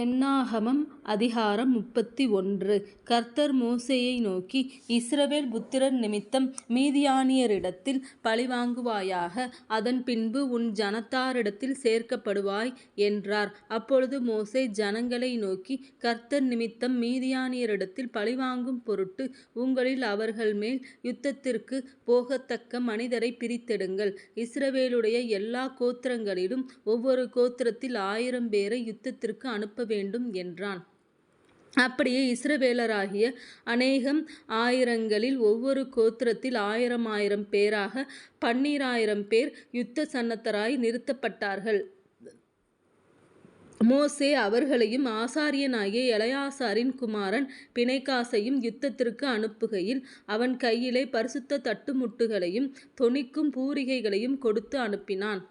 என்னாகமம் அதிகாரம் முப்பத்தி ஒன்று கர்த்தர் மோசையை நோக்கி இஸ்ரவேல் புத்திரர் நிமித்தம் மீதியானியரிடத்தில் பழிவாங்குவாயாக அதன் பின்பு உன் ஜனத்தாரிடத்தில் சேர்க்கப்படுவாய் என்றார். அப்பொழுது மோசை ஜனங்களை நோக்கி கர்த்தர் நிமித்தம் மீதியானியரிடத்தில் பழிவாங்கும் பொருட்டு உங்களில் அவர்கள் மேல் யுத்தத்திற்கு போகத்தக்க மனிதரை பிரித்தெடுங்கள். இஸ்ரவேலுடைய எல்லா கோத்திரங்களிலும் ஒவ்வொரு கோத்திரத்தில் ஆயிரம் பேரை யுத்தத்திற்கு அனுப்ப வேண்டும் என்றான். அப்படியே இஸ்ரவேலராகிய அநேகம் ஆயிரங்களில் ஒவ்வொரு கோத்திரத்தில் ஆயிரமாயிரம் பேராக பன்னிராயிரம் பேர் யுத்த சன்னத்தராய் நிறுத்தப்பட்டார்கள். மோசே அவர்களையும் ஆசாரியனாகிய இளையாசாரின் குமாரன் பிணைக்காசையும் யுத்தத்திற்கு அனுப்புகையில் அவன் கையிலே பரிசுத்த தட்டுமுட்டுகளையும் தொனிக்கும் பூரிகைகளையும் கொடுத்து அனுப்பினான்.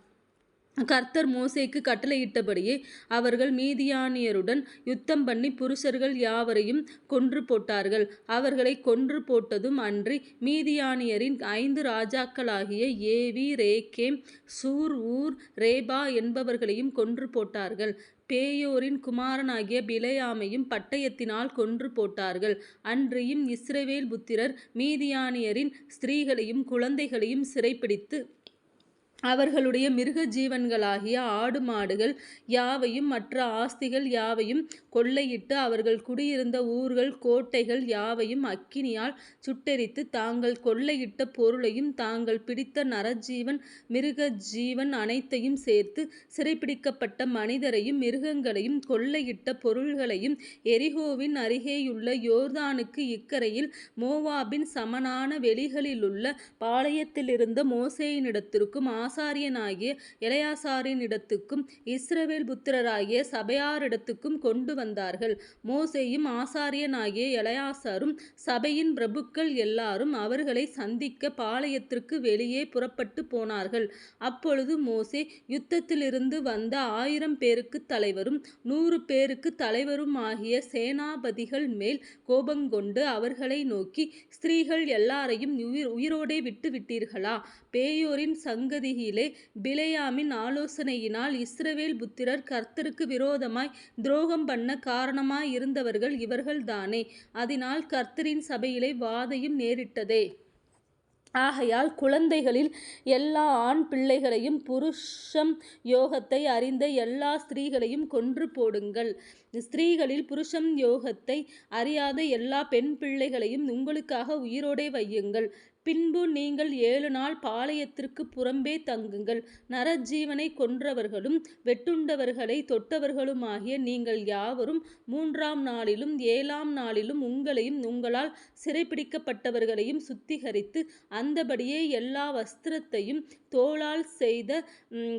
கர்த்தர் மோசைக்கு கட்டளையிட்டபடியே அவர்கள் மீதியானியருடன் யுத்தம் பண்ணி புருஷர்கள் யாவரையும் கொன்று போட்டார்கள். அவர்களை கொன்று போட்டதும் அன்றி மீதியானியரின் ஐந்து ராஜாக்களாகிய ஏவி ரேகேம் சூர் ஊர் ரேபா என்பவர்களையும் கொன்று போட்டார்கள். பேயோரின் குமாரனாகிய பிலையாமையும் பட்டயத்தினால் கொன்று போட்டார்கள். அன்றியும் இஸ்ரவேல் புத்திரர் மீதியானியரின் ஸ்திரீகளையும் குழந்தைகளையும் சிறைப்பிடித்து அவர்களுடைய மிருக ஜீவன்களாகிய ஆடு மாடுகள் யாவையும் மற்ற ஆஸ்திகள் யாவையும் கொள்ளையிட்டு அவர்கள் குடியிருந்த ஊர்கள் கோட்டைகள் யாவையும் அக்கினியால் சுட்டெரித்து தாங்கள் கொள்ளையிட்ட பொருளையும் தாங்கள் பிடித்த நரஜீவன் மிருக ஜீவன் அனைத்தையும் சேர்த்து சிறைபிடிக்கப்பட்ட மனிதரையும் மிருகங்களையும் கொள்ளையிட்ட பொருள்களையும் எரிகோவின் அருகேயுள்ள யோர்தானுக்கு இக்கரையில் மோவாபின் சமனான வெளிகளிலுள்ள பாளையத்திலிருந்த மோசேயினிடத்திற்கும் ஆசாரியனாகிய இளையாசாரினிடத்துக்கும் இஸ்ரவேல் புத்திரராகிய சபையாரிடத்துக்கும் கொண்டு வந்தார்கள். மோசேயும் ஆசாரியனாகிய இளையாசாரும் சபையின் பிரபுக்கள் எல்லாரும் அவர்களை சந்திக்க பாளையத்திற்கு வெளியே புறப்பட்டுப் போனார்கள். அப்பொழுது மோசே யுத்தத்திலிருந்து வந்த ஆயிரம் பேருக்கு தலைவரும் நூறு பேருக்கு தலைவரும் ஆகிய சேனாபதிகள் மேல் கோபங்கொண்டு அவர்களை நோக்கி ஸ்திரீகள் எல்லாரையும் உயிர் உயிரோடே விட்டு விட்டீர்களா? பேயோரின் சங்கதியிலே பிலையாமின் ஆலோசனையினால் இஸ்ரவேல் புத்திரர் கர்த்தருக்கு விரோதமாய் துரோகம் பண்ண காரணமாயிருந்தவர்கள் இவர்கள்தானே. அதனால் கர்த்தரின் சபையிலே வாதையும் நேரிட்டதே. ஆகையால் குழந்தைகளில் எல்லா ஆண் பிள்ளைகளையும் புருஷம் யோகத்தை அறிந்த எல்லா ஸ்திரீகளையும் கொன்று போடுங்கள். ஸ்திரீகளில் புருஷம் யோகத்தை அறியாத எல்லா பெண் பிள்ளைகளையும் உங்களுக்காக உயிரோடே வையுங்கள். பின்பு நீங்கள் ஏழு நாள் பாளையத்திற்குப் புறம்பே தங்குங்கள். நரஜீவனை கொன்றவர்களும் வெட்டுண்டவர்களை தொட்டவர்களுமாகிய நீங்கள் யாவரும் மூன்றாம் நாளிலும் ஏழாம் நாளிலும் உங்களையும் உங்களால் சிறைபிடிக்கப்பட்டவர்களையும் சுத்திகரித்து அந்தபடியே எல்லா வஸ்திரத்தையும் தோளால் செய்த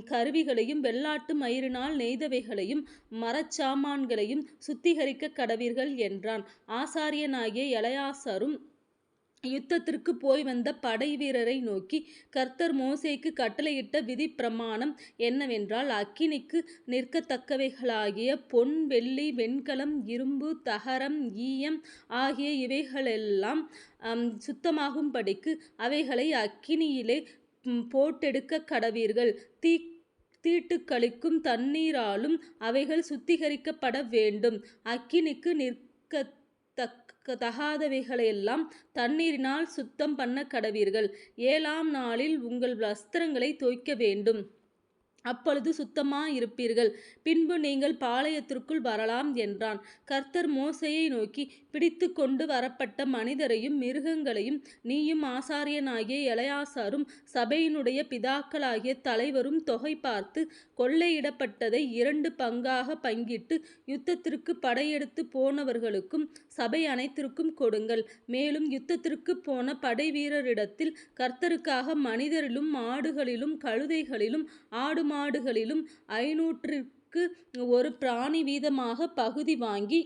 கருவிகளையும் வெள்ளாட்டு மயிரினால் நெய்தவைகளையும் மரச்சாமான்களையும் சுத்திகரிக்க கடவீர்கள் என்றான். ஆசாரியனாகிய எழையாசரும் யுத்தத்திற்கு போய் வந்த படை வீரரை நோக்கி கர்த்தர் மோசேக்கு கட்டளையிட்ட விதிப்பிரமாணம் என்னவென்றால் அக்கினிக்கு நிற்கத்தக்கவைகளாகிய பொன் வெள்ளி வெண்கலம் இரும்பு தகரம் ஈயம் ஆகிய இவைகளெல்லாம் சுத்தமாகும்படிக்கு அவைகளை அக்கினியிலே போட்டெடுக்க கடவீர்கள். தீ தீட்டுக்களிக்கும் தண்ணீராலும் அவைகள் சுத்திகரிக்கப்பட வேண்டும். அக்கினிக்கு நிற்கத்தகாதவைகளையெல்லாம் தண்ணீரினால் சுத்தம் பண்ண கடவீர்கள். ஏழாம் நாளில் உங்கள் வஸ்திரங்களைத் தோய்க்க வேண்டும். அப்பொழுது சுத்தமாயிருப்பீர்கள். பின்பு நீங்கள் பாளையத்திற்குள் வரலாம் என்றான். கர்த்தர் மோசையை நோக்கி பிடித்துக்கொண்டு வரப்பட்ட மனிதரையும் மிருகங்களையும் நீயும் ஆசாரியனாகிய இளையாசாரும் சபையினுடைய பிதாக்களாகிய தலைவரும் தொகை பார்த்து கொள்ளையிடப்பட்டதை இரண்டு பங்காக பங்கிட்டு யுத்தத்திற்கு படையெடுத்துப் போனவர்களுக்கும் சபை அனைத்திற்கும் கொடுங்கள். மேலும் யுத்தத்திற்கு போன படை வீரரிடத்தில் கர்த்தருக்காக மனிதரிலும் ஆடுகளிலும் கழுதைகளிலும் ஆடு மாடுகளிலும் ஐநூற்றிற்கு ஒரு பிராணி வீதமாகப் பகுதி வாங்கி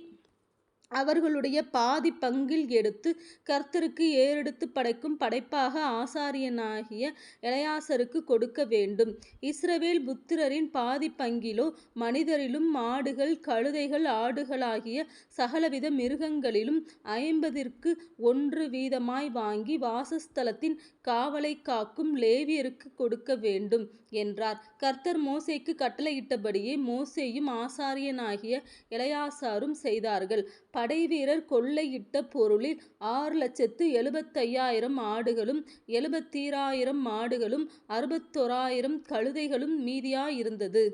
அவர்களுடைய பாதி பங்கில் எடுத்து கர்த்தருக்கு ஏறெடுத்து படைக்கும் படைப்பாக ஆசாரியனாகிய இளையாசருக்கு கொடுக்க வேண்டும். இஸ்ரவேல் புத்திரரின் பாதி பங்கிலோ மனிதரிலும் மாடுகள் கழுதைகள் ஆடுகளாகிய சகலவித மிருகங்களிலும் ஐம்பதிற்கு ஒன்று வீதமாய் வாங்கி வாசஸ்தலத்தின் காவலை காக்கும் லேவியருக்கு கொடுக்க வேண்டும் என்றார். கர்த்தர் மோசைக்கு கட்டளையிட்டபடியே மோசேயும் ஆசாரியனாகிய இளையாசாரும் செய்தார்கள். படைவீரர் கொள்ளையிட்ட பொருளில் ஆறு லட்சத்து எழுபத்தையாயிரம் ஆடுகளும் எழுபத்தீராயிரம் மாடுகளும் அறுபத்தொராயிரம் கழுதைகளும் மீதியாயிருந்தது.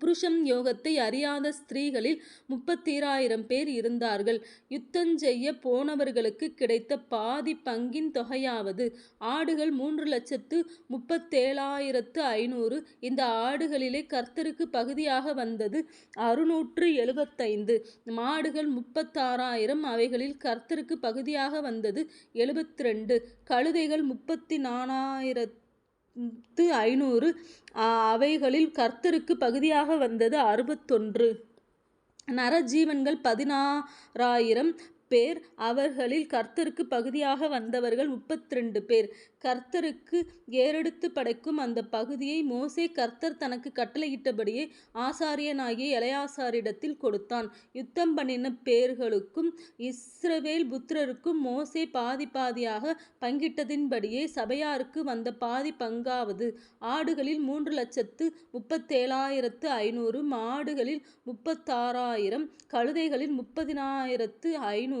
புருஷம் யோகத்தை அறியாத ஸ்திரீகளில் முப்பத்தீராயிரம் பேர் இருந்தார்கள். யுத்தஞ்செய்யப் போனவர்களுக்கு கிடைத்த பாதி பங்கின் தொகையாவது ஆடுகள் மூன்று லட்சத்து முப்பத்தேழாயிரத்து ஐநூறு. இந்த ஆடுகளிலே கர்த்தருக்கு பகுதியாக வந்தது அறுநூற்று எழுபத்தைந்து. மாடுகள் முப்பத்தாறாயிரம் அவைகளில் கர்த்தருக்கு பகுதியாக வந்தது எழுபத்திரண்டு. கழுதைகள் முப்பத்துநாலாயிரத்து ஐநூறு. அவைகளில் கர்த்தருக்கு பகுதியாக வந்தது அறுபத்தொன்று. நரஜீவன்கள் பதினாறாயிரம் பேர் அவர்களில் கர்த்தருக்கு பகுதியாக வந்தவர்கள் முப்பத்திரண்டு பேர். கர்த்தருக்கு ஏறெடுத்து படைக்கும் அந்த பகுதியை மோசே கர்த்தர் தனக்கு கட்டளையிட்டபடியே ஆசாரியனாகிய இளையாசாரிடத்தில் கொடுத்தான். யுத்தம்பண்ணின பேர்களுக்கும் இஸ்ரவேல் புத்திரருக்கும் மோசே பாதி பாதியாக பங்கிட்டதின்படியே சபையாருக்கு வந்த பாதி பங்காவது ஆடுகளில் மூன்று லட்சத்து முப்பத்தேழாயிரத்து ஐநூறு மாடுகளில் முப்பத்தாறாயிரம் கழுதைகளில் முப்பதினாயிரத்து ஐநூறு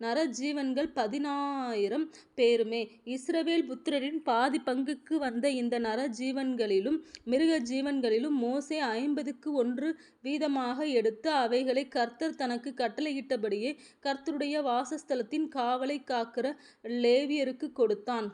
நரஜீவன்கள் பதினாயிரம் பேருமே. இஸ்ரவேல் புத்திரரின் பாதி பங்குக்கு வந்த இந்த நரஜீவன்களிலும் மிருக ஜீவன்களிலும் மோசே ஐம்பதுக்கு ஒன்று வீதமாக எடுத்து அவைகளை கர்த்தர் தனக்கு கட்டளையிட்டபடியே கர்த்தருடைய வாசஸ்தலத்தின் காவலை காக்கிற லேவியருக்கு கொடுத்தான்.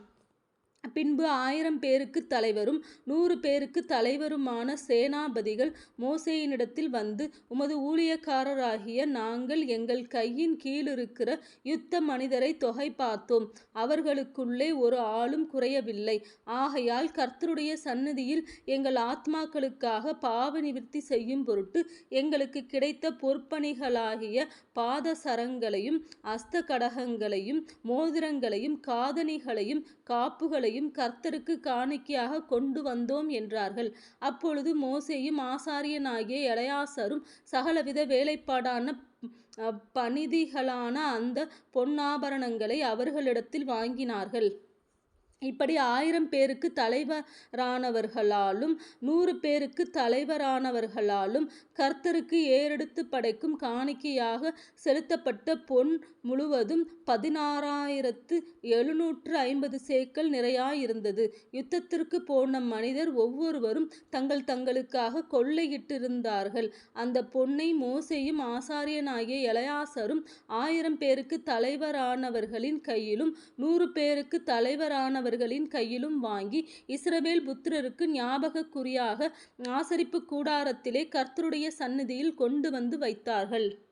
பின்பு ஆயிரம் பேருக்கு தலைவரும் நூறு பேருக்கு தலைவருமான சேனாபதிகள் மோசேயினிடத்தில் வந்து உமது ஊழியக்காரராகிய நாங்கள் எங்கள் கையின் கீழிருக்கிற யுத்த மனிதரை தொகை பார்த்தோம். அவர்களுக்குள்ளே ஒரு ஆளும் குறையவில்லை. ஆகையால் கர்த்தருடைய சந்நிதியில் எங்கள் ஆத்மாக்களுக்காக பாவ நிவர்த்தி செய்யும் பொருட்டு எங்களுக்குக் கிடைத்த பொற்பணிகளாகிய பாதசரங்களையும் அஸ்தகடகங்களையும் மோதிரங்களையும் காதணிகளையும் காப்புகளையும் கர்த்தருக்கு காணிக்கையாக கொண்டு வந்தோம் என்றார்கள். அப்பொழுது மோசேயும் ஆசாரியனாகிய எளையாசரும் சகலவித வேலைப்பாடான பணிதிகளான அந்த பொன்னாபரணங்களை அவர்களிடத்தில் வாங்கினார்கள். இப்படி ஆயிரம் பேருக்கு தலைவரானவர்களாலும் நூறு பேருக்கு தலைவரானவர்களாலும் கர்த்தருக்கு ஏறெடுத்து படைக்கும் காணிக்கையாக செலுத்தப்பட்ட பொன் முழுவதும் பதினாறாயிரத்து எழுநூற்று ஐம்பது சேக்கல் நிறையாயிருந்தது. யுத்தத்திற்கு போன மனிதர் ஒவ்வொருவரும் தங்கள் தங்களுக்காக கொள்ளையிட்டிருந்தார்கள். அந்த பொன்னை மோசையும் ஆசாரியனாகிய இளையாசரும் ஆயிரம் பேருக்கு தலைவரானவர்களின் கையிலும் நூறு பேருக்கு தலைவரானவர் அவர்களின் கையிலும் வாங்கி இஸ்ரவேல் புத்திரருக்கு ஞாபகக் குறியாக கூடாரத்திலே கர்த்தருடைய சந்நிதியில் கொண்டுவந்து வைத்தார்கள்.